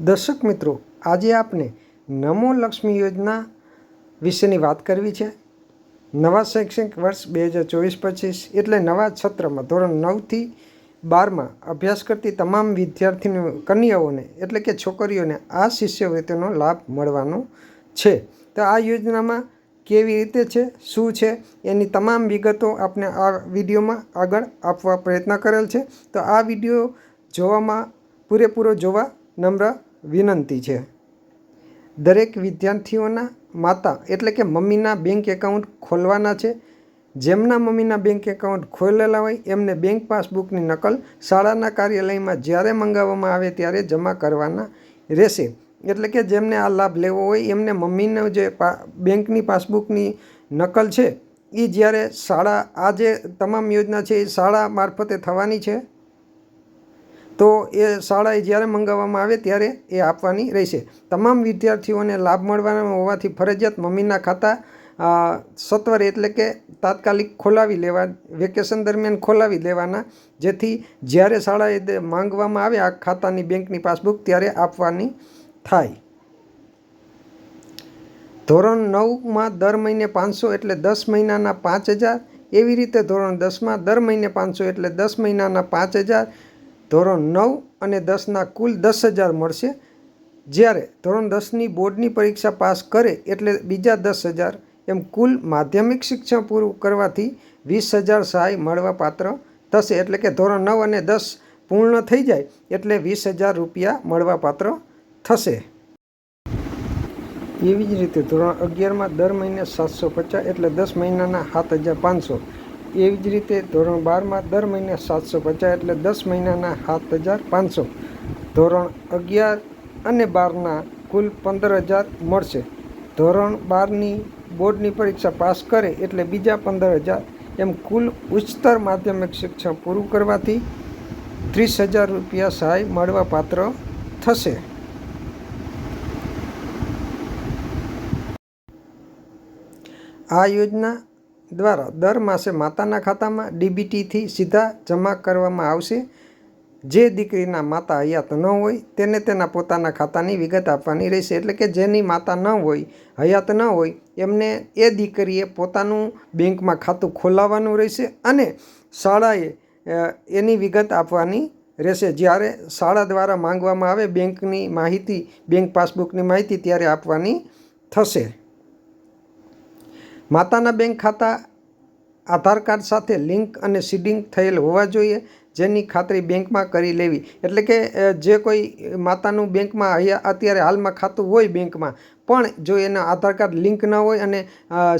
દર્શક મિત્રો, આજે આપણે નમો લક્ષ્મી યોજના વિશેની વાત કરવી છે. નવા શૈક્ષણિક વર્ષ બે હજાર ચોવીસ પચીસ એટલે નવા સત્રમાં, ધોરણ નવથી બારમાં અભ્યાસ કરતી તમામ વિદ્યાર્થીની કન્યાઓને એટલે કે છોકરીઓને આ શિષ્યવૃત્તિનો લાભ મળવાનો છે. તો આ યોજનામાં કેવી રીતે છે, શું છે, એની તમામ વિગતો આપણે આ વિડીયોમાં આગળ આપવા પ્રયત્ન કરેલ છે. તો આ વીડિયો જોવામાં પૂરેપૂરો જોવા નમ્ર વિનંતી છે. દરેક વિદ્યાર્થીઓના માતા એટલે કે મમ્મીના બેંક એકાઉન્ટ ખોલવાના છે. જેમના મમ્મીના બેંક એકાઉન્ટ ખોલેલા હોય એમને બેંક પાસબુકની નકલ શાળાના કાર્યાલયમાં જ્યારે મંગાવવામાં આવે ત્યારે જમા કરવાના રહેશે. એટલે કે જેમને આ લાભ લેવો હોય એમને મમ્મીનો જે પા બેંકની પાસબુકની નકલ છે એ જ્યારે શાળા, આ જે તમામ યોજના છે, એ શાળા મારફતે થવાની છે. તો એ શાળાએ જ્યારે મંગાવવામાં આવે ત્યારે એ આપવાની રહેશે. તમામ વિદ્યાર્થીઓને લાભ મળવાના હોવાથી ફરજિયાત મમ્મીના ખાતા સત્વરે એટલે કે તાત્કાલિક ખોલાવી લેવા, વેકેશન દરમિયાન ખોલાવી લેવાના, જેથી જ્યારે શાળાએ માંગવામાં આવે આ ખાતાની બેંકની પાસબુક ત્યારે આપવાની થાય. ધોરણ નવમાં દર મહિને પાંચસો એટલે દસ મહિનાના પાંચ હજાર, એવી રીતે ધોરણ દસમાં દર મહિને પાંચસો એટલે દસ મહિનાના પાંચ હજાર ધોરણ નવ અને દસના કુલ દસ હજાર મળશે. જ્યારે ધોરણ દસની બોર્ડની પરીક્ષા પાસ કરે એટલે બીજા દસ હજાર, એમ કુલ માધ્યમિક શિક્ષણ પૂરું કરવાથી વીસ હજાર સહાય મળવા પાત્ર થશે. એટલે કે ધોરણ નવ અને દસ પૂર્ણ થઈ જાય એટલે વીસ હજાર રૂપિયા મળવાપાત્ર થશે. એવી જ રીતે ધોરણ અગિયારમાં દર મહિને સાતસો પચાસ એટલે દસ મહિનાના સાત હજાર પાંચસો. એવી જ રીતે ધોરણ બારમાં દર મહિને સાતસો પચાસ એટલે દસ મહિનાના સાત હજાર પાંચસો. ધોરણ અગિયાર અને બારના કુલ પંદર હજાર મળશે. ધોરણ બારની બોર્ડની પરીક્ષા પાસ કરે એટલે બીજા પંદર હજાર. એમ કુલ ઉચ્ચતર માધ્યમિક શિક્ષણ પૂરું કરવાથી ત્રીસ હજાર રૂપિયા સહાય મળવા પાત્ર થશે. આ યોજના દ્વારા દર માસે માતાના ખાતામાં ડીબીટીથી સીધા જમા કરવામાં આવશે. જે દીકરીના માતા હયાત ન હોય, તેને તેના પોતાના ખાતાની વિગત આપવાની રહેશે. એટલે કે જેની માતા ન હોય, હયાત ન હોય, એમને એ દીકરીએ પોતાનું બેંકમાં ખાતું ખોલાવવાનું રહેશે અને શાળાએ એની વિગત આપવાની રહેશે. જ્યારે શાળા દ્વારા માંગવામાં આવે બેંકની માહિતી, બેંક પાસબુકની માહિતી, ત્યારે આપવાની થશે. માતાના બેંક ખાતા આધાર કાર્ડ સાથે લિંક અને સીડિંગ થયેલ હોવા જોઈએ, જેની ખાતરી બેંકમાં કરી લેવી. એટલે કે જે કોઈ માતાનું બેંકમાં અત્યારે હાલમાં ખાતું હોય બેંકમાં, પણ જો એના આધાર કાર્ડ લિંક ન હોય અને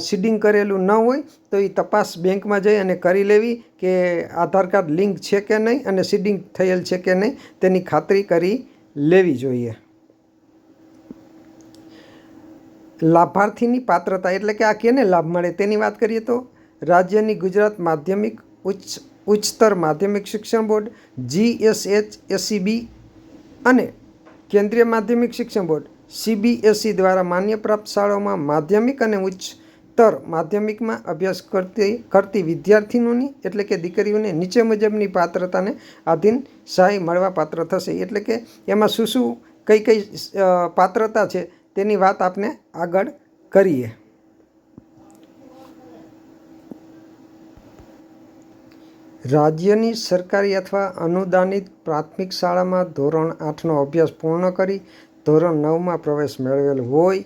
સીડિંગ કરેલું ન હોય, તો એ તપાસ બેંકમાં જઈ અને કરી લેવી કે આધાર કાર્ડ લિંક છે કે નહીં અને સીડિંગ થયેલ છે કે નહીં, તેની ખાતરી કરી લેવી જોઈએ. લાભાર્થીની પાત્રતા એટલે કે આ કેને લાભ મળે તેની વાત કરીએ તો રાજ્યની ગુજરાત માધ્યમિક ઉચ્ચ ઉચ્ચતર માધ્યમિક શિક્ષણ બોર્ડ જીએસએચ એસસીબી અને કેન્દ્રીય માધ્યમિક શિક્ષણ બોર્ડ સીબીએસઈ દ્વારા માન્ય પ્રાપ્ત શાળાઓમાં માધ્યમિક અને ઉચ્ચતર માધ્યમિકમાં અભ્યાસ કરતી કરતી વિદ્યાર્થીનોની એટલે કે દીકરીઓને નીચે મુજબની પાત્રતાને આધીન સહાય મળવા પાત્ર થશે. એટલે કે એમાં શું શું કઈ કઈ પાત્રતા છે તેની વાત આપણે આગળ કરીએ. રાજ્યની સરકારી અથવા અનુદાનિત પ્રાથમિક શાળામાં ધોરણ આઠનો અભ્યાસ પૂર્ણ કરી ધોરણ નવમાં પ્રવેશ મેળવેલ હોય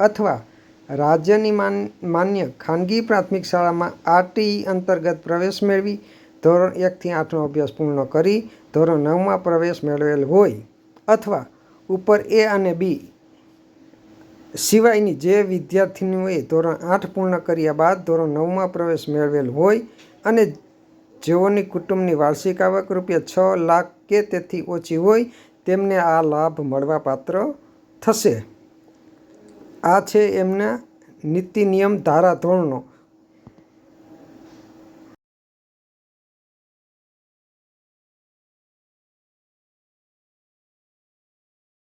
અથવા રાજ્યની માન, માન્ય ખાનગી પ્રાથમિક શાળામાં આરટીઈ અંતર્ગત પ્રવેશ મેળવી ધોરણ એકથી આઠનો અભ્યાસ પૂર્ણ કરી ધોરણ નવમાં પ્રવેશ મેળવેલ હોય અથવા ઉપર એ અને બી સિવાયની જે વિદ્યાર્થીનીઓએ ધોરણ આઠ પૂર્ણ કર્યા બાદ ધોરણ નવમાં પ્રવેશ મેળવેલ હોય અને જેઓની કુટુંબની વાર્ષિક આવક રૂપિયા છ લાખ કે તેથી ઓછી હોય, તેમને આ લાભ મળવા પાત્ર થશે. આ છે એમના નીતિ નિયમ ધારા ધોરણો